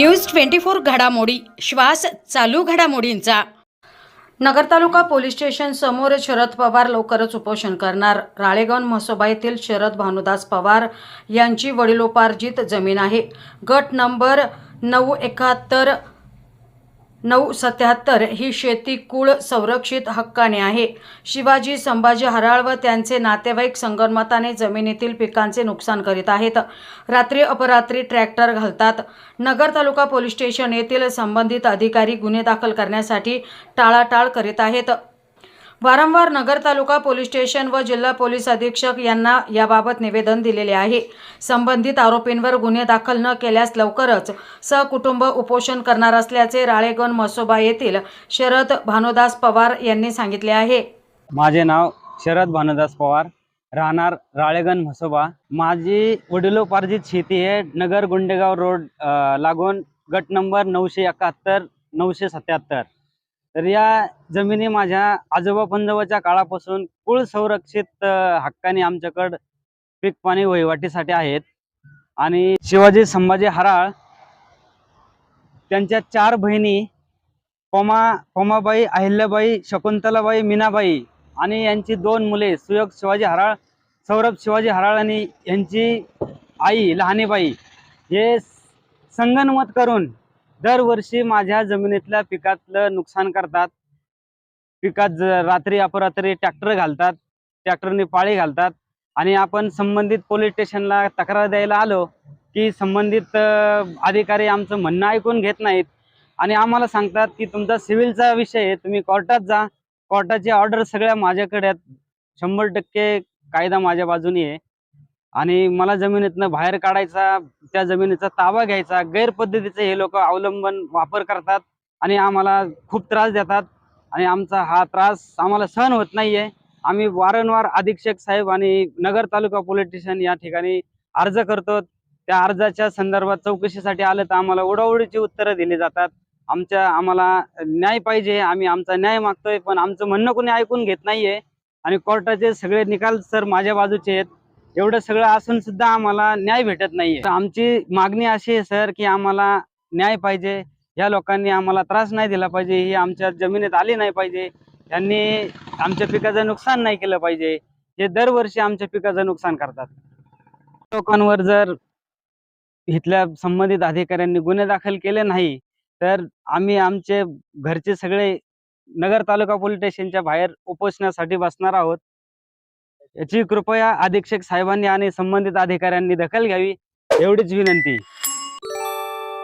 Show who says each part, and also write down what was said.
Speaker 1: News twenty four घडामोडी. श्वास चालू घडामोडींचा. नगर तालुका पोलीस स्टेशन समोर शरद पवार लवकरच उपोषण करणार. राळेगण म्हसोबा येथील शरद भानुदास पवार यांची वडिलोपार्जित जमीन आहे. गट नंबर नऊ एकाहत्तर नऊ सत्याहत्तर ही शेती कुळ संरक्षित हक्काने आहे. शिवाजी संभाजी हराळ व त्यांचे नातेवाईक संगनमताने जमिनीतील पिकांचे नुकसान करीत आहेत. रात्री अपरात्री ट्रॅक्टर घालतात. नगर तालुका पोलीस स्टेशन येथील संबंधित अधिकारी गुन्हे दाखल करण्यासाठी टाळाटाळ करीत आहेत. वारंवार नगर तालुका पोलीस स्टेशन व जिल्हा पोलीस अधीक्षक यांना याबाबत निवेदन दिलेले आहे. संबंधित आरोपींवर गुन्हे दाखल न केल्यास लवकरच सहकुटुंब उपोषण करणार असल्याचे राळेगण मसोबा येथील शरद भानुदास पवार यांनी सांगितले आहे.
Speaker 2: माझे नाव शरद भानुदास पवार. राहणार राळेगण म्हसोबा माझी वडिलोपार्जित शेती आहे नगर गुंडेगाव रोड लागून गट नंबर नऊशे एकाहत्तर नऊशे सत्याहत्तर. तर या जमिनी माझ्या आजोबा पंजोबाच्या काळापासून कुळ संरक्षित हक्काने आमच्याकडं पीक पाणी वहिवाटीसाठी आहेत. आणि शिवाजी संभाजी हराळ त्यांच्या चार बहिणी पमा पमाबाई अहिल्याबाई शकुंतलाबाई मीनाबाई आणि यांची दोन मुले सुयोग शिवाजी हराळ सौरभ शिवाजी हराळ आणि यांची आई लहानीबाई हे संगनमत करून दरवर्षी माझ्या जमिनीतल्या पिकातलं नुकसान करतात. पिकात रात्री अपरात्री ट्रॅक्टर घालतात ट्रॅक्टरने पाळी घालतात आणि आपण संबंधित पोलीस स्टेशनला तक्रार द्यायला आलो की संबंधित अधिकारी आमचं म्हणणं ऐकून घेत नाहीत आणि आम्हाला सांगतात की तुमचा सिव्हिलचा विषय आहे तुम्ही कोर्टात जा. कोर्टाची ऑर्डर सगळ्या माझ्याकडे आहेत. शंभर टक्के कायदा माझ्या बाजूने आहे. आणि मला जमिनीतनं बाहेर काढायचा त्या जमिनीचा ताबा घ्यायचा गैरपद्धतीचे हे लोक अवलंबन वापर करतात आणि आम्हाला खूप त्रास देतात. आणि आमचा हा त्रास आम्हाला सहन होत नाहीये. आम्ही वारंवार अधीक्षक साहेब आणि नगर तालुका पोलीस स्टेशन या ठिकाणी अर्ज करतो. त्या अर्जाच्या संदर्भात चौकशीसाठी आलं तर आम्हाला उडवडीची उत्तरं दिली जातात. आमच्या आम्हाला न्याय पाहिजे आम्ही आमचा न्याय मागतोय पण आमचं म्हणणं कोणी ऐकून घेत नाहीये. आणि कोर्टाचे सगळे निकाल सर माझ्या बाजूचे आहेत. एवढं सगळं असून सुद्धा आम्हाला न्याय भेटत नाहीये. तर आमची मागणी अशी आहे सर की आम्हाला न्याय पाहिजे. या लोकांनी आम्हाला त्रास नाही दिला पाहिजे. ही आमच्या जमिनीत आली नाही पाहिजे. त्यांनी आमच्या पिकाचं नुकसान नाही केलं पाहिजे. हे दरवर्षी आमच्या पिकाचं नुकसान करतात. लोकांवर जर इथल्या संबंधित अधिकाऱ्यांनी गुन्हे दाखल केले नाही तर आम्ही आमचे घरचे सगळे नगर तालुका पोलीस स्टेशनच्या बाहेर उपोषणासाठी बसणार आहोत. याची कृपया अधीक्षक साहेबांनी आणि संबंधित अधिकाऱ्यांनी दखल घ्यावी एवढीच विनंती.